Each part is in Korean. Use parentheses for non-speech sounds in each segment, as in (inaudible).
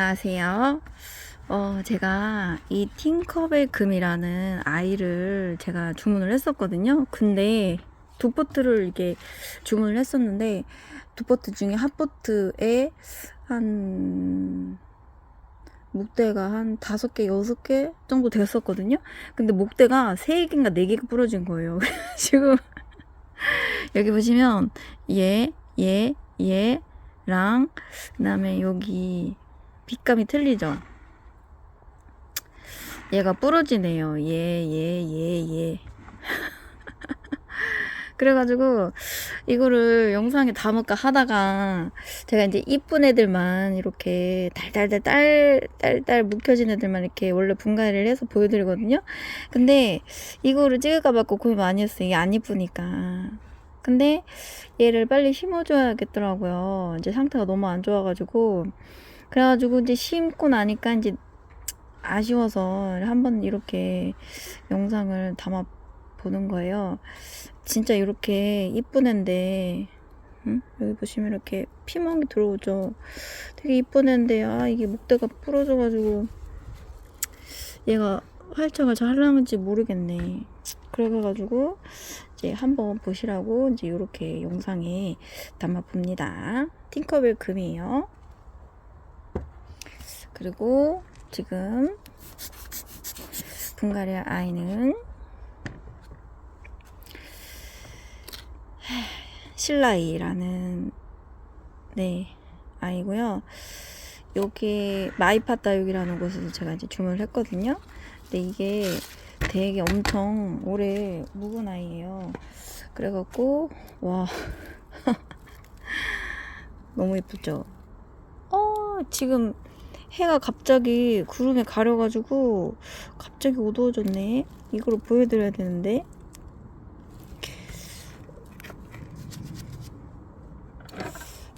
안녕하세요. 어, 제가 이 팅커벨 금이라는 아이를 제가 주문을 했었거든요. 근데 두 포트를 이렇게 주문을 했었는데 두 포트 중에 한 포트에 한 목대가 한 다섯 개, 여섯 개 정도 됐었거든요. 근데 목대가 세 개인가 네 개가 부러진 거예요. (laughs) 지금 여기 보시면 얘, 얘, 얘랑 그다음에 여기 빛감이 틀리죠. 얘가 부러지네요. 얘, 얘, 얘, 얘. 그래가지고 이거를 영상에 담을까 하다가 제가 이제 이쁜 애들만 이렇게 달달달 딸, 딸딸 묵혀진 애들만 이렇게 원래 분갈이를 해서 보여드리거든요. 근데 이거를 찍을까 말까 고민 많이 했어요. 이게 안 이쁘니까. 근데 얘를 빨리 심어줘야겠더라고요. 이제 상태가 너무 안 좋아가지고. 그래가지고 이제 심고 나니까 이제 아쉬워서 한번 이렇게 영상을 담아 보는 거예요. 진짜 이렇게 이쁜 앤데, 응? 여기 보시면 이렇게 피멍이 들어오죠. 되게 이쁜 앤데, 아, 이게 목대가 부러져가지고, 얘가 활착을 잘 하는지 모르겠네. 그래가지고, 이제 한번 보시라고, 이제 이렇게 영상에 담아 봅니다. 팅커벨 금이에요. 그리고 지금 분갈이할 아이는 신라이라는 네 아이고요. 여기 마이파다육이라는 곳에서 제가 이제 주문을 했거든요. 근데 이게 되게 엄청 오래 묵은 아이예요. 그래갖고 와 (laughs) 너무 예쁘죠. 어 지금 해가 갑자기 구름에 가려가지고 갑자기 어두워졌네. 이거를 보여드려야 되는데.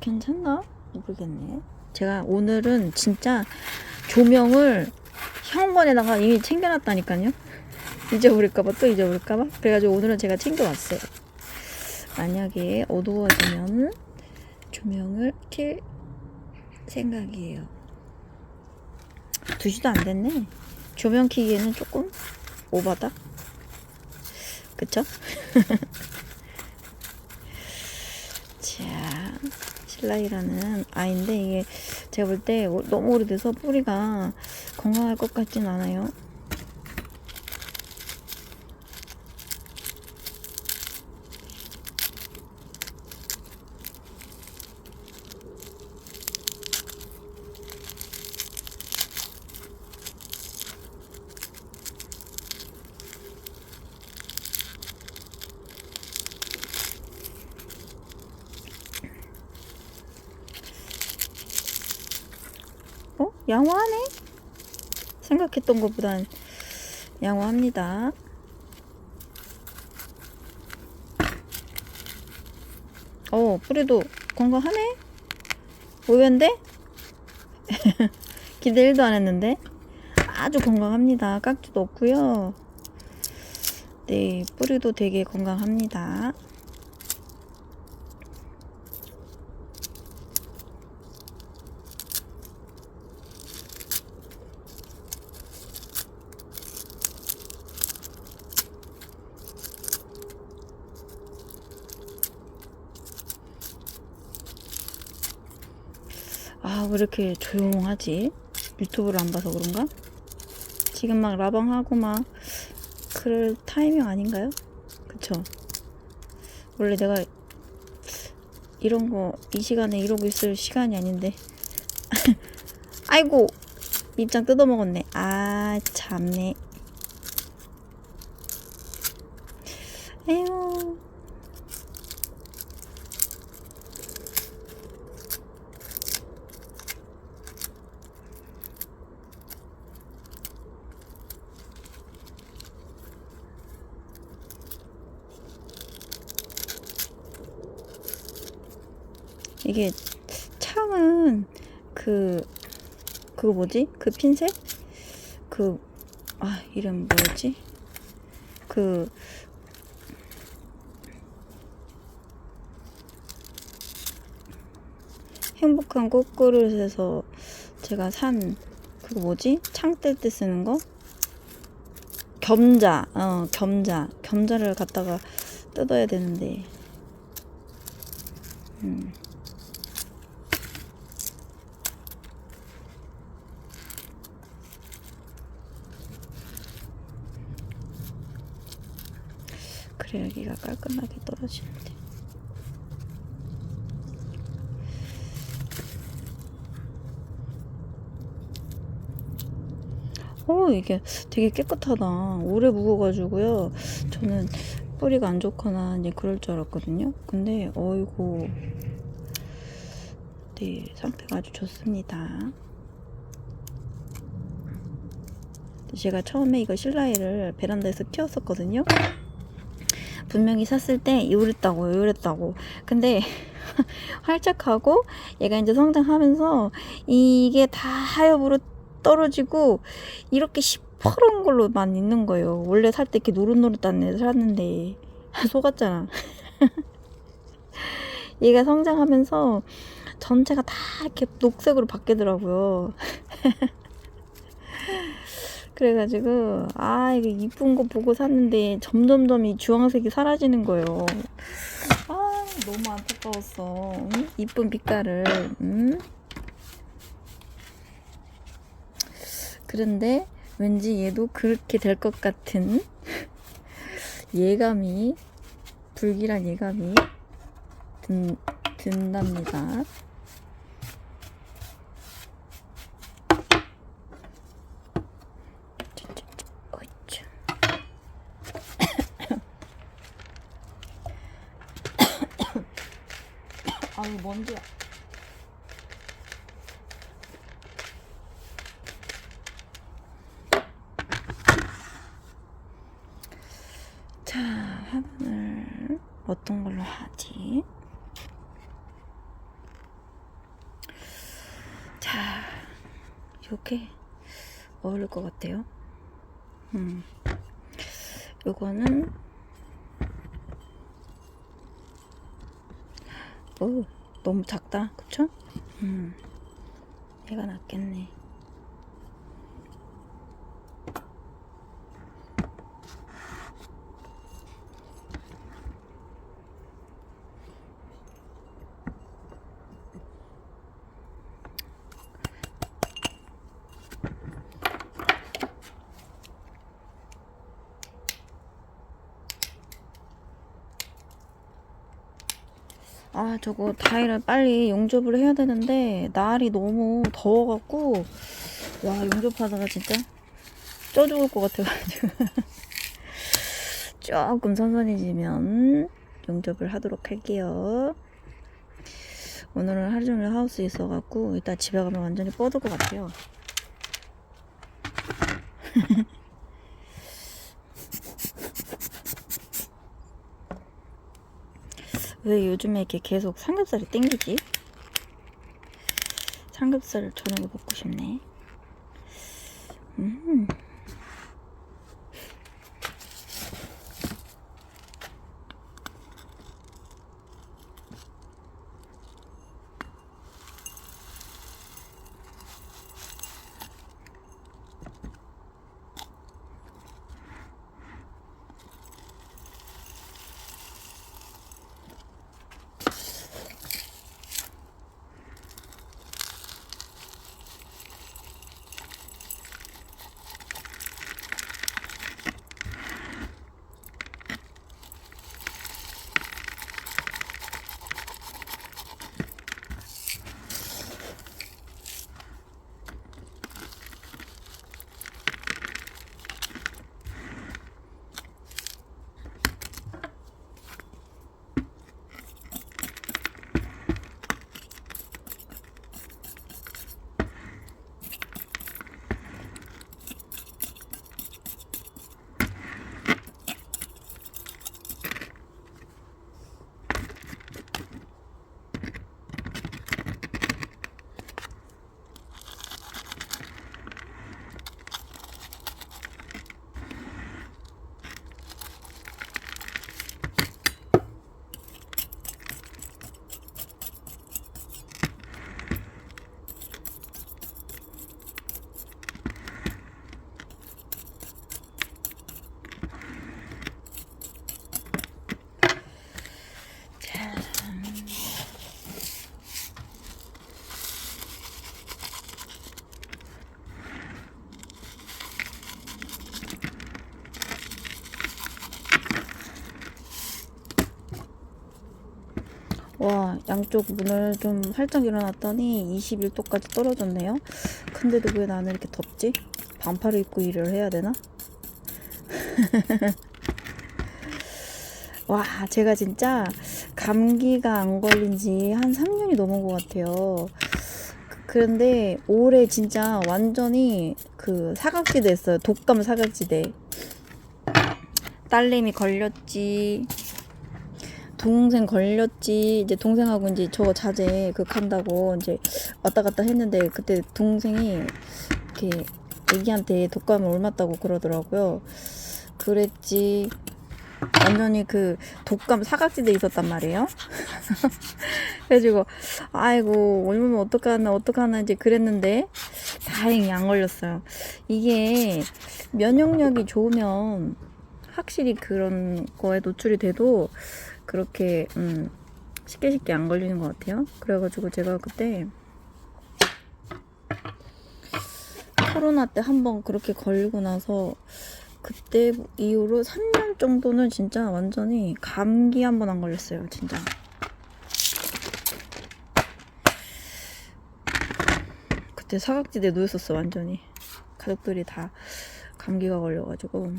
괜찮나? 모르겠네. 제가 오늘은 진짜 조명을 현관에다가 이미 챙겨놨다니까요. 잊어버릴까봐 또 잊어버릴까봐. 그래가지고 오늘은 제가 챙겨왔어요. 만약에 어두워지면 조명을 킬 생각이에요. 2시도 안 됐네. 조명 켜기에는 조금 오바다. 그쵸? (laughs) 자, 신라이라는 아이인데 이게 제가 볼 때 너무 오래돼서 뿌리가 건강할 것 같진 않아요. 어? 양호하네? 생각했던 것보단 양호합니다. 어, 뿌리도 건강하네? 의외인데? (laughs) 기대 1도 안 했는데? 아주 건강합니다. 깍지도 없고요. 네, 뿌리도 되게 건강합니다. 아, 왜 이렇게 조용하지? 유튜브를 안 봐서 그런가? 지금 막 라방하고 막 그럴 타이밍 아닌가요? 그쵸? 원래 내가 이런 거 이 시간에 이러고 있을 시간이 아닌데 (laughs) 아이고 밑장 뜯어먹었네 아 참네 에휴 이게 창은 그 그거 뭐지? 그 핀셋? 그 아 이름 뭐였지? 그 행복한 꽃그릇에서 제가 산 그거 뭐지? 창 뗄 때 쓰는 거? 겸자, 어, 겸자. 겸자를 갖다가 뜯어야 되는데. 음. 그래 여기가 깔끔하게 떨어지는데. 어, 이게 되게 깨끗하다. 오래 묵어가지고요. 저는 뿌리가 안 좋거나 이제 그럴 줄 알았거든요. 근데, 어이구. 네, 상태가 아주 좋습니다. 제가 처음에 이거 실라이를 베란다에서 키웠었거든요. 분명히 샀을 때 요랬다고, 요랬다고. 근데, (laughs) 활짝하고, 얘가 이제 성장하면서, 이게 다 하엽으로 떨어지고 이렇게 시퍼런 걸로만 있는 거예요. 원래 살 때 이렇게 노릇노릇한 애 샀는데 (laughs) 속았잖아. (laughs) 얘가 성장하면서 전체가 다 이렇게 녹색으로 바뀌더라고요. 그래가지고 아 이거 이쁜 거 보고 샀는데 점점점 이 주황색이 사라지는 거예요. 아 너무 안타까웠어. 응? 이쁜 빛깔을. 응? 그런데 왠지 얘도 그렇게 될 것 같은 (laughs) 예감이 불길한 예감이 든, 든답니다. 어이쿠. 아유 먼지야. 자, 화분을 어떤 걸로 하지? 자, 이렇게 어울릴 것 같아요. 음, 요거는 오, 너무 작다, 그쵸? 음, 얘가 낫겠네. 아, 저거 다이를 빨리 용접을 해야 되는데, 날이 너무 더워갖고, 와, 용접하다가 진짜 쪄 죽을 것 같아가지고. (laughs) 조금 선선해지면 용접을 하도록 할게요. 오늘은 하루 종일 하우스에 있어갖고, 이따 집에 가면 완전히 뻗을 것 같아요. 왜 요즘에 이렇게 계속 삼겹살이 땡기지? 삼겹살을 저녁에 먹고 싶네. 음. 양쪽 문을 좀 활짝 일어났더니 21도까지 떨어졌네요. 근데도 왜 나는 이렇게 덥지? 반팔을 입고 일을 해야 되나? (laughs) 와, 제가 진짜 감기가 안 걸린 지 한 3년이 넘은 것 같아요. 그- 그런데 올해 진짜 완전히 그 사각지대 했어요. 독감 사각지대. 딸내미 걸렸지. 동생 걸렸지. 이제 동생하고 이제 저거 자제 그 간다고 이제 왔다 갔다 했는데 그때 동생이 이렇게 애기한테 독감을 옮았다고 그러더라고요. 그랬지. 완전히 그 독감 사각지대에 있었단 말이에요. (laughs) 그래가지고 아이고 옮으면 어떡하나 어떡하나 이제 그랬는데 다행히 안 걸렸어요. 이게 면역력이 좋으면 확실히 그런 거에 노출이 돼도 그렇게 음, 쉽게 쉽게 안 걸리는 것 같아요. 그래가지고 제가 그때 코로나 때 한 번 그렇게 걸리고 나서 그때 이후로 3년 정도는 진짜 완전히 감기 한 번 안 걸렸어요, 진짜. 그때 사각지대에 누웠었어, 완전히. 가족들이 다 감기가 걸려가지고.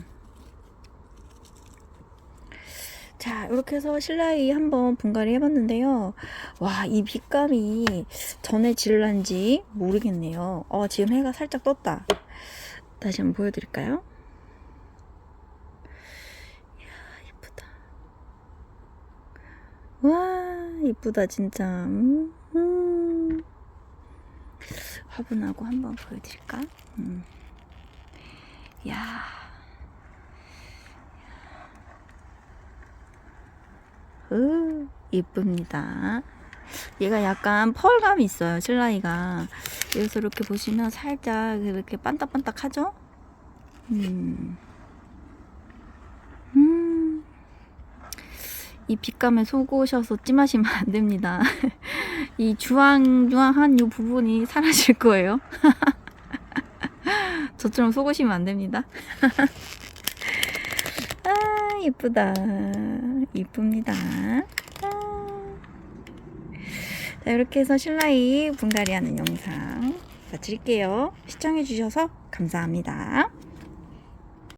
자, 이렇게 해서 실라이 한번 분갈이 해봤는데요. 와, 이 빛감이 전에 질난지 모르겠네요. 어, 지금 해가 살짝 떴다. 다시 한번 보여드릴까요? 이야, 이쁘다. 와, 이쁘다, 진짜. 음, 음. 화분하고 한번 보여드릴까? 음. 야 으, 이쁩니다. 얘가 약간 펄감이 있어요, 실라이가. 여기서 이렇게 보시면 살짝 이렇게 반딱반딱하죠? 음. 음. 이 빛감에 속으셔서 찜하시면 안 됩니다. (laughs) 이 주황주황한 이 부분이 사라질 거예요. (laughs) 저처럼 속으시면 안 됩니다. (laughs) 아, 예쁘다. 이쁩니다. 아. 자, 이렇게 해서 신라이 분갈이 하는 영상 마칠게요. 시청해주셔서 감사합니다.